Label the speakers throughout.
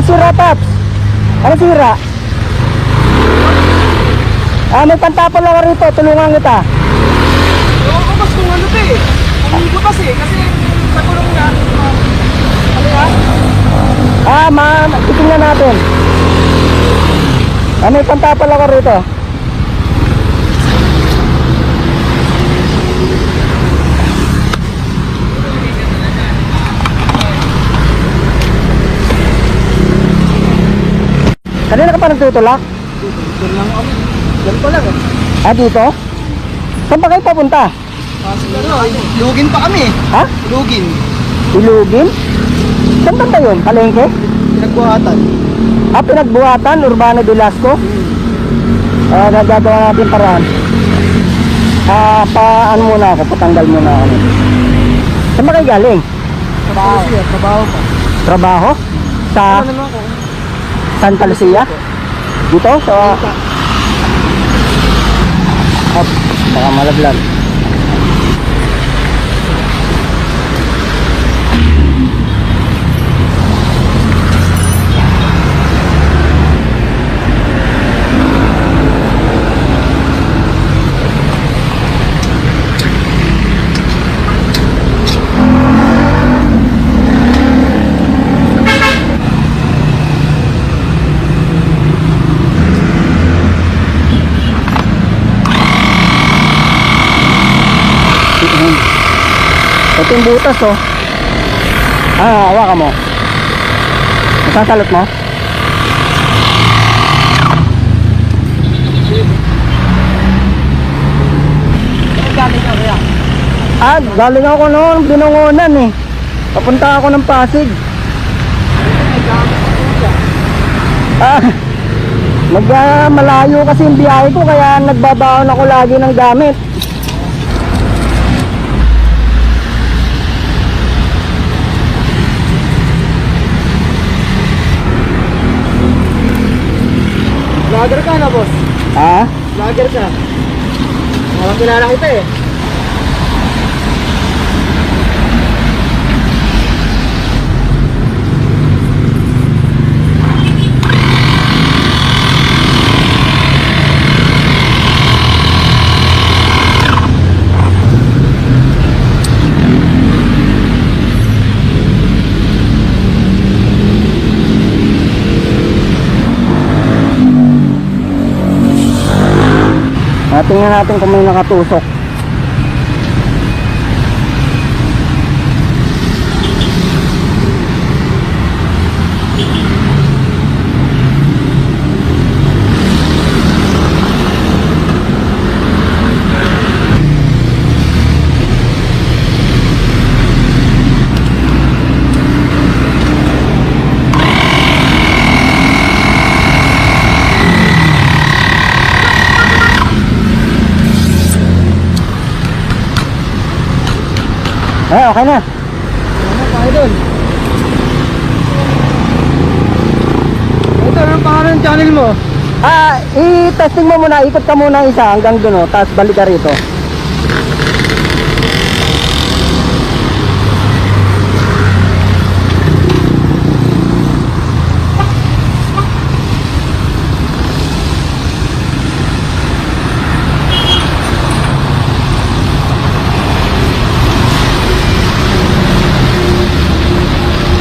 Speaker 1: Ah, sira, Paps. Ano sira? Ah, may pantapon ako rito. Tulungan kita.
Speaker 2: Ewan ko boss kung ano to eh. Kung butas eh. Kasi sa kulong na. Ano yan?
Speaker 1: Ah, ma, titingnan natin. Ah, may pantapon ako rito. Kanina ka pa nagtutulak?
Speaker 2: Doon lang kami. Doon pa lang eh.
Speaker 1: Ah, dito? Saan pa kayo papunta?
Speaker 2: Kasi ano, lugin pa kami eh.
Speaker 1: Ha?
Speaker 2: Lugin.
Speaker 1: Ilugin? Saan ba yun? Palengke?
Speaker 2: Pinagbuhatan.
Speaker 1: Ah, pinagbuhatan, Urbano de Lasco. Ah, nagagawa natin paraan. Ah, paano muna ako, patanggal muna ako. Saan ba kayo galing?
Speaker 2: Trabaho. Trabaho pa.
Speaker 1: Trabaho? Sa
Speaker 2: Ano naman ako?
Speaker 1: Santa Lucia? Dito? Sa... Hop, baka malaglag. Ito yung butas oh. Ah, hawakan mo. Masasalot mo? Ah, galing ako noon, binungunan eh. Papunta ako ng Pasig. Ah, nag malayo kasi yung biyahe ko kaya nagbabaon ako lagi ng gamit.
Speaker 2: Vlogger ka na boss.
Speaker 1: Ah,
Speaker 2: Vlogger ka. Mga kilala kita eh.
Speaker 1: Tingnan natin kung may nakatusok. Eh, okay na.
Speaker 2: Ano doon? Ito, anong pangalan ng channel mo?
Speaker 1: Ah, i-testing mo muna, ikot ka muna isa hanggang doon, oh, tapos balik ka rito.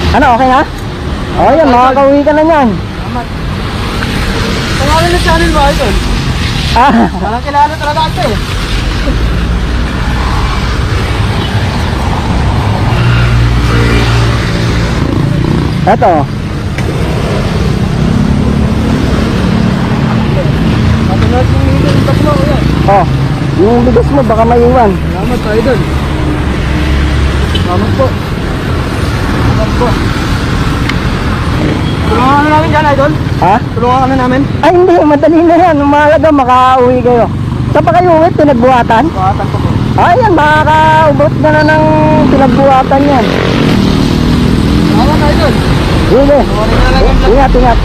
Speaker 1: Ano, okay na? O, yan, makakauwi ka na yan.
Speaker 2: Salamat. Pangalan ng channel mo, Idol?
Speaker 1: Ah,
Speaker 2: Walang kilala talaga ito eh.
Speaker 1: eto.
Speaker 2: Matulad yung hito ng tatlo, yan.
Speaker 1: Oh, yung bigas mo baka maiwan.
Speaker 2: Salamat, Idol. Salamat po. Salamat po. Tulungan na namin dyan, Idol.
Speaker 1: Ha?
Speaker 2: Tulungan na namin.
Speaker 1: Ay hindi, madali na yan. Umalaga, makauwi kayo. Saan pa kayo uwi? Pinagbuhatan?
Speaker 2: Buhatan ko po.
Speaker 1: Ayan, makakaubot na na ng pinagbuhatan yan.
Speaker 2: Idol.
Speaker 1: Sige,
Speaker 2: Sorry na lang yung
Speaker 1: ingat, ingat.